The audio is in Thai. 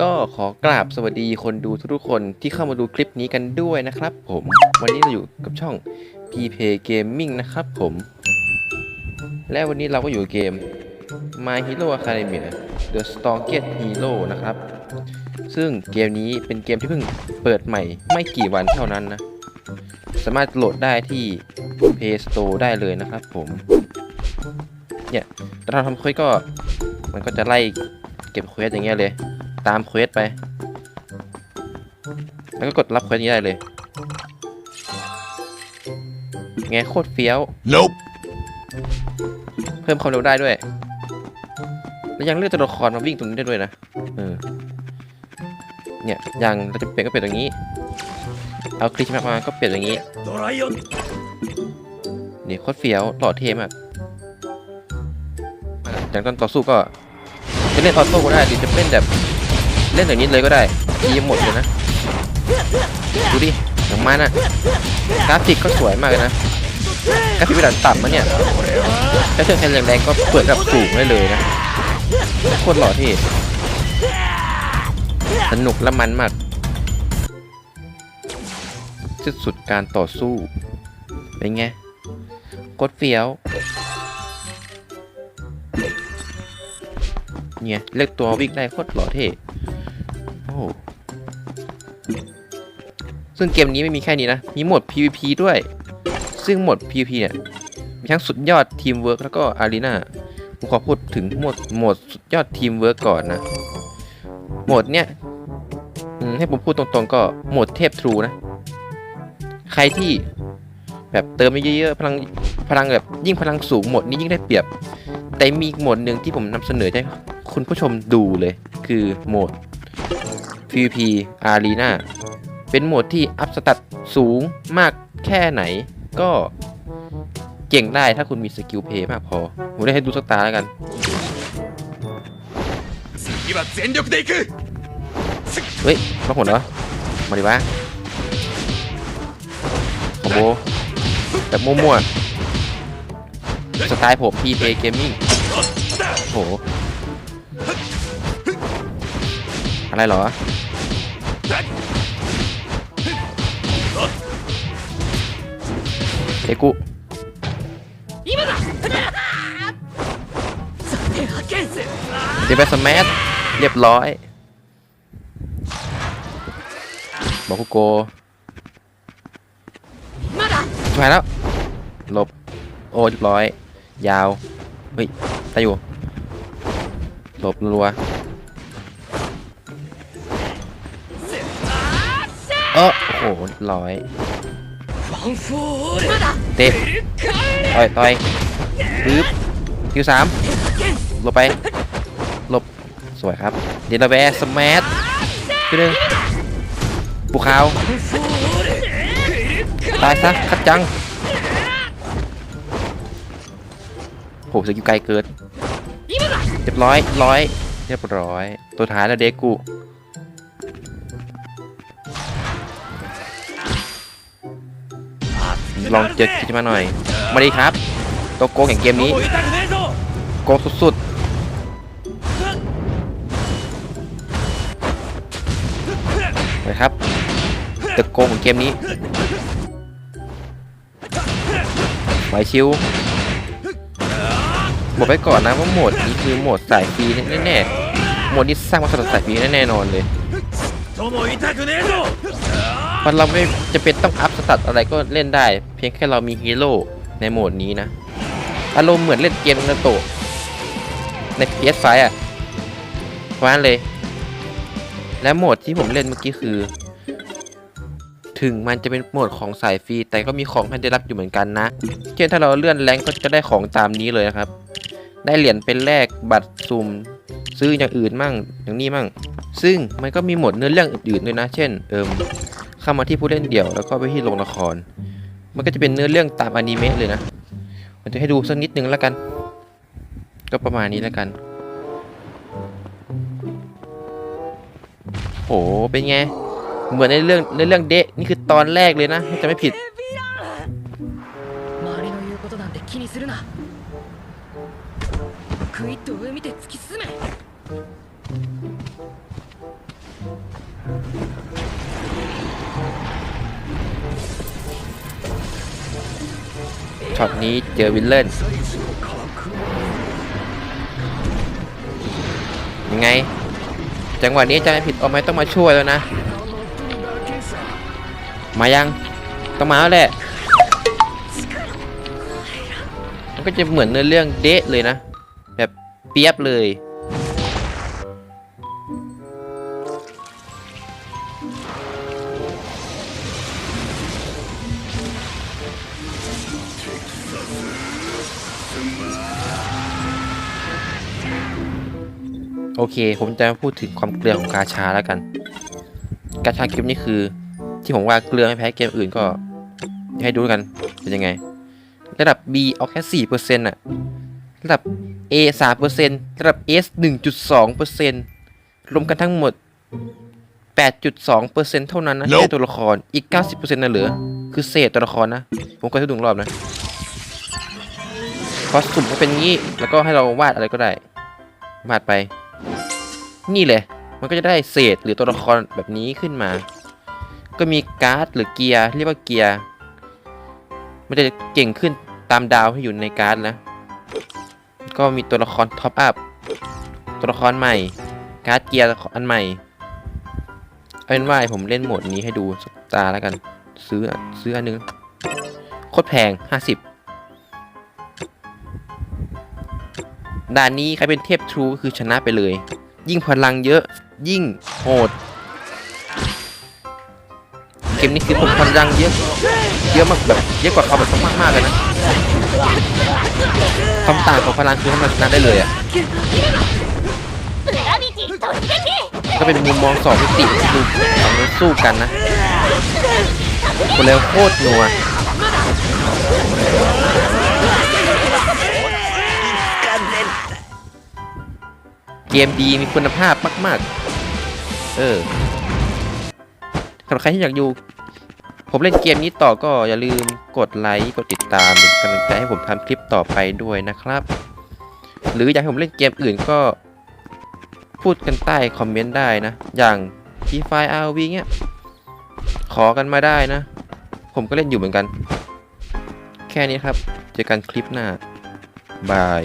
ก็ขอกราบสวัสดีคนดูทุกๆคนที่เข้ามาดูคลิปนี้กันด้วยนะครับผมวันนี้เราอยู่กับช่อง p p Gaming นะครับผม และวันนี้เราก็อยู่เกม My Hero Academia The Strongest Hero นะครับ ซึ่งเกมนี้เป็นเกมที่เพิ่งเปิดใหม่ไม่กี่วันเท่านั้นนะ สามารถโหลดได้ที่ Play Store ได้เลยนะครับผม เนี่ยเราทำควสก็มันก็จะไล่เก็บเควสอย่างเงี้ยเลย ตามเควสไป แล้วก็กดรับเควสนี้ได้เลยไงโคตรเฟี้ยว nope เพิ่มความเร็วได้ด้วย แล้วยังเลือกตัวละครมาวิ่งตรงนี้ได้ด้วยนะเออเนี่ยยังเราจะเปลี่ยนก็เปลี่ยนตรงนี้ เอาคลิกมาก็เปลี่ยนอย่างนี้นี่โคตรเฟี้ยวหล่อเท่มากจางตอนต่อสู้ก็จะเล่นต่อสู้ก็ได้หรือจะเล่นแบบ เล่นอย่างนี้เลยก็ได้ยีหมดเลยนะ ดูดิอย่างมันอะกราฟิกก็สวยมากเลยนะกราฟิกระดับต่ำมันเนี่ยถ้าเครื่องแรงแรงๆก็เปิดระดับสูงได้เลยนะโคตรหล่อเท่สนุกและมันมากที่สุดการต่อสู้ เป็นไงกดเฟี้ยวเนี่ยเลือกตัววิ่งได้โคตรหล่อเท่ ซึ่งเกมนี้ไม่มีแค่นี้นะ มีโหมด PVP ด้วย ซึ่งโหมด PVP เนี่ย มีทั้งสุดยอดทีมเวิร์กแล้วก็อารีนาผมขอพูดถึงโหมดโหมดสุดยอดทีมเวิร์กก่อนนะ โหมดเนี่ยให้ผมพูดตรงๆก็โหมดเทพทรูนะ ใครที่แบบเติมไปเยอะๆพลังพลังแบบยิ่งพลังสูงโหมดนี้ยิ่งได้เปรียบ แต่มีโหมดหนึ่งที่ผมนำเสนอให้คุณผู้ชมดูเลย คือโหมด ฟิวพีอารีนาเป็นโหมดที่อัพสตัตสูงมากแค่ไหน ก็เก่งได้ถ้าคุณมีสกิลเพย์มากพอ ผมได้ให้ดูสักตาแล้วกันเฮ้ยมาหดเหรอ มาดิวะโอ้โหแบบมั่วๆ สไตล์ผมพีเพย์เกมมิ่งโอ้โห อะไรเหรอ เอกุ発見เดบสแมทเรียบร้อย บอกคุโกช่วยแล้วหลบ โอ้เรียบร้อย ยาว เฮ้ยตายอยู่หลบรัว ออโอ้โหร้อยเตะต่อยต่อยปึ๊บคิวสามหลบไปหลบสวยครับ เดนเวสสมัทคือหนึ่งบุกขาวตายซะคัดจังโหสกิลไกลเกินเรียบร้อยร้อยเรียบร้อย ตัวท้ายแล้วเด็กกู ลองเจ็ดคิดมาหน่อย มาดีครับ ตัวโกงแห่งเกมนี้ โกงสุดๆนะครับตึกโกงของเกมนี้ไหวชิวบอกไปก่อนนะว่าโหมดนี้คือโหมดสายฟีแน่ๆโหมดนี้สร้างมาสำหรับสายฟีแน่ๆนอนเลย มันเราไม่จะเป็นต้องอัพสตัตอะไรก็เล่นได้ เพียงแค่เรามีฮีโร่ในโหมดนี้นะ อารมณ์เหมือนเล่นเกมนาโตะใน PS5 อะว้านเลย และโหมดที่ผมเล่นเมื่อกี้คือ ถึงมันจะเป็นโหมดของสายฟรี แต่ก็มีของให้ได้รับอยู่เหมือนกันนะ เช่นถ้าเราเลื่อนแรงก็จะได้ของตามนี้เลยนะครับ ได้เหรียญเป็นแลกบัตรซุ่มซื้ออย่างอื่นมั่งอย่างนี้มั่ง ซึ่งมันก็มีโหมดเนื้อเรื่องอื่นๆด้วยนะ เช่น เอิม เข้ามาที่ผู้เล่นเดี่ยวแล้วก็ไปที่โรงละคร มันก็จะเป็นเนื้อเรื่องตามอนิเมะเลยนะ มันจะให้ดูสักนิดนึงแล้วกัน ก็ประมาณนี้แล้วกัน โห เป็นไง เหมือนในเรื่องในเรื่องเดะนี่คือตอนแรกเลยนะถ้าจะไม่ผิด 周りの言うことなんて気にするなグイッと上 ช็อตนี้เจอวินเลนยังไง จังหวะนี้จะไม่ผิดเอาไหมต้องมาช่วยแล้วนะ มายังต้องมาแล้วแหละมันก็จะเหมือนในเรื่องเดะเลยนะ แบบเปียบเลย โอเค ผมจะมาพูดถึงความเกลือของกาชาแล้วกัน กาชาเกมนี้คือ ที่ผมว่าเกลือไม่แพ้เกมอื่นก็ให้ดูแล้วกันเป็นยังไง ระดับ B เอาแค่สี่เปอร์เซ็นต์อะระดับ A สามเปอร์เซ็นต์ระดับ S หนึ่งจุดสองเปอร์เซ็นต์รวมกันทั้งหมดแปดจุดสองเปอร์เซ็นต์เท่านั้นนะ Nope แค่ตัวละครอีกเก้าสิบเปอร์เซ็นต์น่ะเหลือ คือเศษตัวละครนะ ผมก็จะดูอีกรอบนะพอสุ่มก็เป็นงี้ แล้วก็ให้เราวาดอะไรก็ได้ วาดไป นี่เลย มันก็จะได้เศษหรือตัวละครแบบนี้ขึ้นมา ก็มีการ์ดหรือเกียร์เรียกว่าเกียร์มันจะเก่งขึ้นตามดาวที่อยู่ในการ์ดนะ ก็มีตัวละครท็อปอัพตัวละครใหม่ การ์ดเกียร์อันใหม่เอาเป็นว่าผมเล่นโหมดนี้ให้ดูสักตาแล้วกัน ซื้อซื้ออันนึงโคตรแพง 50 ด่านนี้ใครเป็นเทพทรูก็คือชนะไปเลย ยิ่งพลังเยอะยิ่งโหดเกมนี้คือผมพลังเยอะเยอะมากแบบเยอะกว่าเขาแบบมากมากๆเลยนะความต่างของพลังคือทำให้ชนะได้เลยอะก็เป็นมุมมองสองมิติดูสองคนสู้กันนะคนแล้วโคตรนัว เกมดีมีคุณภาพมาก ๆ เออสำหรับใครที่อยากดูผมเล่นเกมนี้ต่อก็อย่าลืมกดไลค์กดติดตามเป็นกำลังใจให้ผมทำคลิปต่อไปด้วยนะครับ หรืออยากให้ผมเล่นเกมอื่นก็ พูดกันใต้คอมเมนต์ได้นะ อย่าง p ีไฟ RV เงี้ย ขอกันมาได้นะ ผมก็เล่นอยู่เหมือนกัน แค่นี้ครับ เจอกันคลิปหน้าบาย